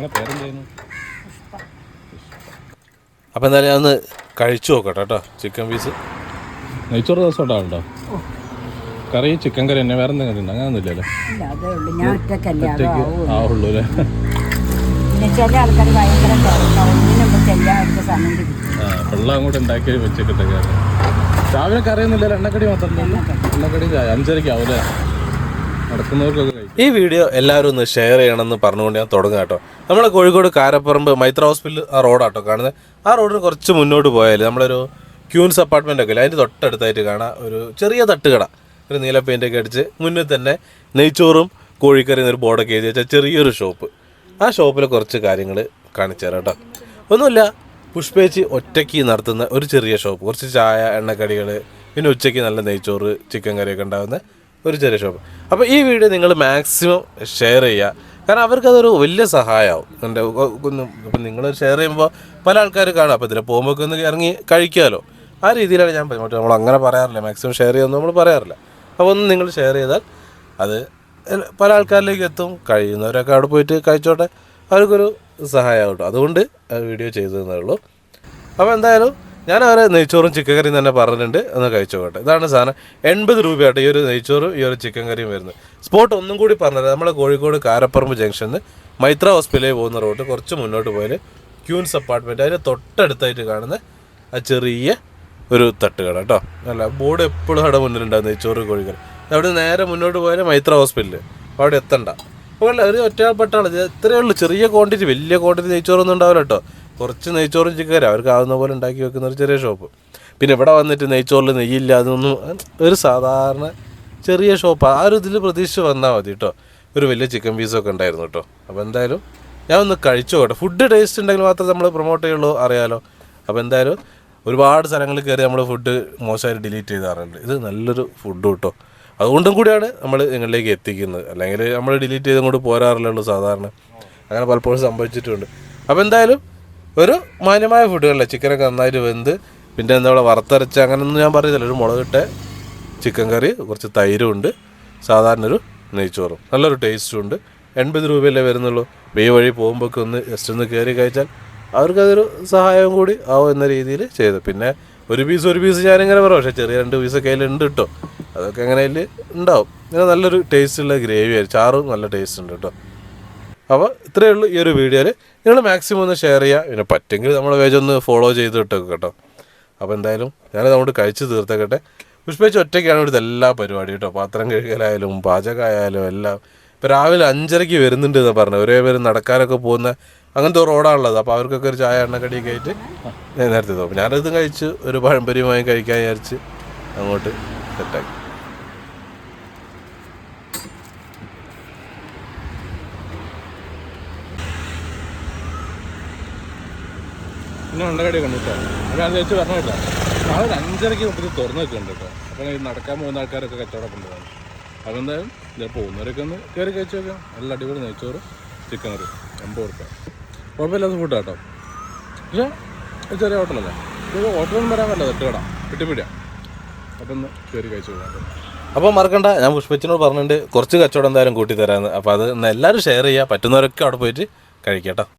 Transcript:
നിങ്ങളെ പേരെന്തായിരുന്നു? അപ്പോൾ എന്തായാലും ഒന്ന് കഴിച്ചു നോക്കട്ടെ കേട്ടോ ചിക്കൻ പീസ് നെയ്ച്ചോറ് ദിവസം ഉണ്ടാവുണ്ടോ? കറി ചിക്കൻ കറി തന്നെ വേറെ എന്തെങ്കിലും ഉണ്ടോ? അങ്ങനെയൊന്നുമില്ലല്ലോ ഇല്ല അതേ ഉള്ളൂ. ഞാൻ ഒറ്റക്കല്ലേ അതോ ഒറ്റയ്ക്ക് ആവുള്ളൂ. അല്ലേ? ചില ആൾക്കാർ ഭയങ്കര വെള്ളം അങ്ങോട്ട് ഉണ്ടാക്കി വെച്ചിട്ട് രാവിലെ കറിയൊന്നുമില്ല എണ്ണക്കടി മാത്രം എണ്ണക്കടി. ചായ അഞ്ചരയ്ക്ക് ആവൂലേ നടക്കുന്നവർക്കൊക്കെ ഈ വീഡിയോ എല്ലാവരും ഒന്ന് ഷെയർ ചെയ്യണമെന്ന് പറഞ്ഞുകൊണ്ട് ഞാൻ തുടങ്ങുക കേട്ടോ. നമ്മളെ കോഴിക്കോട് കാരപ്പറമ്പ് മൈത്ര ഹോസ്പിറ്റൽ ആ റോഡാട്ടോ കാണുന്നത്. ആ റോഡിന് കുറച്ച് മുന്നോട്ട് പോയാൽ നമ്മളൊരു ക്യൂൻസ് അപ്പാർട്ട്മെന്റ് ഒക്കെ ഇല്ല? അതിന്റെ തൊട്ടടുത്തായിട്ട് കാണാം ഒരു ചെറിയ തട്ടുകട. ഒരു നീല പെയിന്റൊക്കെ അടിച്ച് മുന്നിൽ തന്നെ നെയ്ച്ചോറും കോഴിക്കറി എന്നൊരു ബോർഡൊക്കെ എഴുതി വെച്ചാൽ ചെറിയൊരു ഷോപ്പ് ആ ഷോപ്പിലെ കുറച്ച് കാര്യങ്ങൾ കാണിച്ചു തരാം കേട്ടോ. ഒന്നുമില്ല പുഷ്പേച്ചി ഒറ്റയ്ക്ക് നടത്തുന്ന ഒരു ചെറിയ ഷോപ്പ് കുറച്ച് ചായ എണ്ണക്കടികൾ പിന്നെ ഉച്ചയ്ക്ക് നല്ല നെയ്ച്ചോറ് ചിക്കൻ കറിയൊക്കെ ഉണ്ടാകുന്ന ഒരു ചെറിയ ഷോപ്പ്. അപ്പോൾ ഈ വീഡിയോ നിങ്ങൾ മാക്സിമം ഷെയർ ചെയ്യുക. കാരണം അവർക്കതൊരു വലിയ സഹായമാവും എന്റെ ഇപ്പം നിങ്ങൾ ഷെയർ ചെയ്യുമ്പോൾ പല ആൾക്കാർ കാണും. അപ്പോൾ ഇതിൽ പോകുമ്പോൾ ഒന്ന് ഇറങ്ങി കഴിക്കാമല്ലോ ആ രീതിയിലാണ് ഞാൻ പറയുന്നത് നമ്മൾ അങ്ങനെ പറയാറില്ല. മാക്സിമം ഷെയർ ചെയ്യുമെന്ന് നമ്മൾ പറയാറില്ല. അപ്പോൾ ഒന്ന് നിങ്ങൾ ഷെയർ ചെയ്താൽ അത് പല ആൾക്കാരിലേക്ക് എത്തും. കഴിയുന്നവരൊക്കെ അവിടെ പോയിട്ട് കഴിച്ചോട്ടെ. അവർക്കൊരു സഹായമാവും കേട്ടോ അതുകൊണ്ട് വീഡിയോ ചെയ്തു തന്നേ ഉള്ളൂ. അപ്പോൾ എന്തായാലും ഞാൻ അവരെ നെയ്ച്ചോറും ചിക്കൻ കറിയും തന്നെ പറഞ്ഞിട്ടുണ്ട്. ഒന്ന് കഴിച്ചു പോകട്ടെ ഇതാണ് സാധനം. എൺപത് രൂപയായിട്ട് ഈ ഒരു നെയ്ച്ചോറും ഈ ഒരു ചിക്കൻ കറിയും വരുന്നത്. സ്പോട്ട് ഒന്നും കൂടി പറഞ്ഞത്. നമ്മളെ കോഴിക്കോട് കാരപ്പറമ്പ് ജംഗ്ഷനിൽ മൈത്ര ഹോസ്പിറ്റലിൽ പോകുന്ന റോഡ് കുറച്ച് മുന്നോട്ട് പോയാൽ ക്യൂൻസ് അപ്പാർട്ട്മെന്റ് അതിന് തൊട്ടടുത്തായിട്ട് കാണുന്ന ആ ചെറിയ ഒരു തട്ടുകട കേട്ടോ. അല്ല ബോർഡ് എപ്പോഴും അവിടെ മുന്നിലുണ്ടാകും നെയ്ച്ചോറ് കോഴിക്കറി. അവിടെ നേരെ മുന്നോട്ട് പോയാൽ മൈത്ര ഹോസ്പിറ്റലിൽ അവിടെ എത്തണ്ട. അപ്പോൾ ഒരു ഒറ്റപ്പെട്ട ഇത് ഇത്രയേ ഉള്ളൂ. ചെറിയ ക്വാണ്ടിറ്റി വലിയ ക്വാണ്ടിറ്റി നെയ്ച്ചോറൊന്നും ഉണ്ടാവില്ല കേട്ടോ. കുറച്ച് നെയ്ച്ചോറും ചിക്കൻ അവർക്ക് ആവുന്ന പോലെ ഉണ്ടാക്കി വെക്കുന്ന ഒരു ചെറിയ ഷോപ്പ് പിന്നെ ഇവിടെ വന്നിട്ട് നെയ്ച്ചോറിൽ നെയ്യില്ല അതൊന്നും ഒരു സാധാരണ ചെറിയ ഷോപ്പ് ആ. ഒരു ഇതിൽ പ്രതീക്ഷിച്ച് വന്നാൽ മതി കേട്ടോ ഒരു വലിയ ചിക്കൻ പീസൊക്കെ ഉണ്ടായിരുന്നു കേട്ടോ അപ്പോൾ എന്തായാലും ഞാൻ ഒന്ന് കഴിച്ചു കേട്ടോ ഫുഡ് ടേസ്റ്റ് ഉണ്ടെങ്കിൽ മാത്രമേ നമ്മൾ പ്രൊമോട്ട് ചെയ്യുള്ളൂ അറിയാലോ. അപ്പോൾ എന്തായാലും ഒരുപാട് സ്ഥലങ്ങളിൽ കയറി നമ്മൾ ഫുഡ് മോശമായിട്ട് ഡിലീറ്റ് ചെയ്താറുണ്ട്. ഇത് നല്ലൊരു ഫുഡ് കേട്ടോ അതുകൊണ്ടും കൂടിയാണ് നമ്മൾ നിങ്ങളിലേക്ക് എത്തിക്കുന്നത്. അല്ലെങ്കിൽ നമ്മൾ ഡിലീറ്റ് ചെയ്തും കൊണ്ട് പോരാറില്ലുള്ളൂ സാധാരണ. അങ്ങനെ പലപ്പോഴും സംഭവിച്ചിട്ടുണ്ട്. അപ്പോൾ എന്തായാലും ഒരു മാന്യമായ ഫുഡുകളല്ലേ? ചിക്കനൊക്കെ നന്നായിട്ട് വെന്ത് പിന്നെ എന്താ പറയുക വറുത്തരച്ച് അങ്ങനെയൊന്നും ഞാൻ പറയുന്നില്ല ഒരു മുളകിട്ട ചിക്കൻ കറി കുറച്ച് തൈരും ഉണ്ട്. സാധാരണ ഒരു നെയ്ച്ചോറും. നല്ലൊരു ടേസ്റ്റും ഉണ്ട്. എൺപത് രൂപയല്ലേ വരുന്നുള്ളൂ. ഈ വഴി പോകുമ്പോഴൊക്കെ ഒന്ന് ജസ്റ്റ് ഒന്ന് കയറി കഴിച്ചാൽ അവർക്കതൊരു സഹായവും കൂടി ആവും എന്ന രീതിയിൽ ചെയ്തു. പിന്നെ ഒരു പീസ് ഒരു പീസ് ഞാനിങ്ങനെ പറയാം. പക്ഷേ ചെറിയ രണ്ട് പീസ് കയ്യിലുണ്ട് കേട്ടോ അതൊക്കെ എങ്ങനെ അതിൽ ഉണ്ടാവും. ഇങ്ങനെ നല്ലൊരു ടേസ്റ്റുള്ള ഗ്രേവി ആയിരുന്നു ചാറും നല്ല ടേസ്റ്റ് ഉണ്ട് കേട്ടോ അപ്പോൾ ഇത്രയേ ഉള്ളൂ ഈ ഒരു വീഡിയോയിൽ നിങ്ങൾ മാക്സിമം ഒന്ന് ഷെയർ ചെയ്യുക പിന്നെ പറ്റുമെങ്കിൽ നമ്മുടെ പേജ് ഒന്ന് ഫോളോ ചെയ്ത് ഇട്ടേക്ക് കേട്ടോ. അപ്പോൾ എന്തായാലും ഞാനത് അങ്ങോട്ട് കഴിച്ച് തീർത്തേക്കട്ടെ. പുഷ്പേച്ച് ഒറ്റയ്ക്കാണ് ഇവിടുത്തെ എല്ലാ പരിപാടിയും കേട്ടോ. പാത്രം കഴുകലായാലും പാചകമായാലും എല്ലാം. ഇപ്പോൾ രാവിലെ അഞ്ചരയ്ക്ക് വരുന്നുണ്ട് എന്ന് പറഞ്ഞു ഒരേ പേര് നടക്കാനൊക്കെ പോകുന്ന അങ്ങനത്തെ റോഡാണുള്ളത്. അപ്പോൾ അവർക്കൊക്കെ ഒരു ചായ എണ്ണക്കടിയൊക്കെ ആയിട്ട് നേരത്തെ തോന്നും ഞാനത് കഴിച്ച് ഒരു പഴംപരിയുമായി കഴിക്കാൻ വിചാരിച്ച് അങ്ങോട്ട് സെറ്റാക്കി പിന്നെ ഉണ്ടകടി കണ്ടിട്ടോ ഞാൻ ചേച്ചി കേട്ടോ. നാളെ ഒരു അഞ്ചരയ്ക്ക് മുമ്പ് തുറന്നു വെക്കുന്നുണ്ട് കേട്ടോ. അപ്പോൾ ഈ നടക്കാൻ പോകുന്ന ആൾക്കാരൊക്കെ കച്ചവടം കൊണ്ടുപോകാൻ അപ്പോൾ എന്തായാലും ഇതിൽ പോകുന്നവരൊക്കെ ഒന്ന് കയറി കഴിച്ചു വെക്കാം നല്ല അടിപൊളി നെയ്ച്ചോറ് ചിക്കൻ കറി എൺപത് റുപ്യ കുഴപ്പമില്ലാത്ത ഫുഡ് കേട്ടോ. പക്ഷേ ചെറിയ ഹോട്ടലല്ലേ ഇത് ഹോട്ടലൊന്നും വരാൻ പറ്റില്ല തട്ടുകട കിട്ടിപ്പിടിയ അപ്പം ഒന്ന് കയറി കഴിച്ചു പോകാം അപ്പോൾ മറക്കണ്ട ഞാൻ പുഷ്പച്ചിനോട് പറഞ്ഞിട്ടുണ്ട് കുറച്ച് കച്ചവടം എന്തായാലും കൂട്ടി തരാമെന്ന് അപ്പോൾ അത് എല്ലാവരും ഷെയർ ചെയ്യുക പറ്റുന്നവരൊക്കെ അവിടെ പോയിട്ട് കഴിക്കാം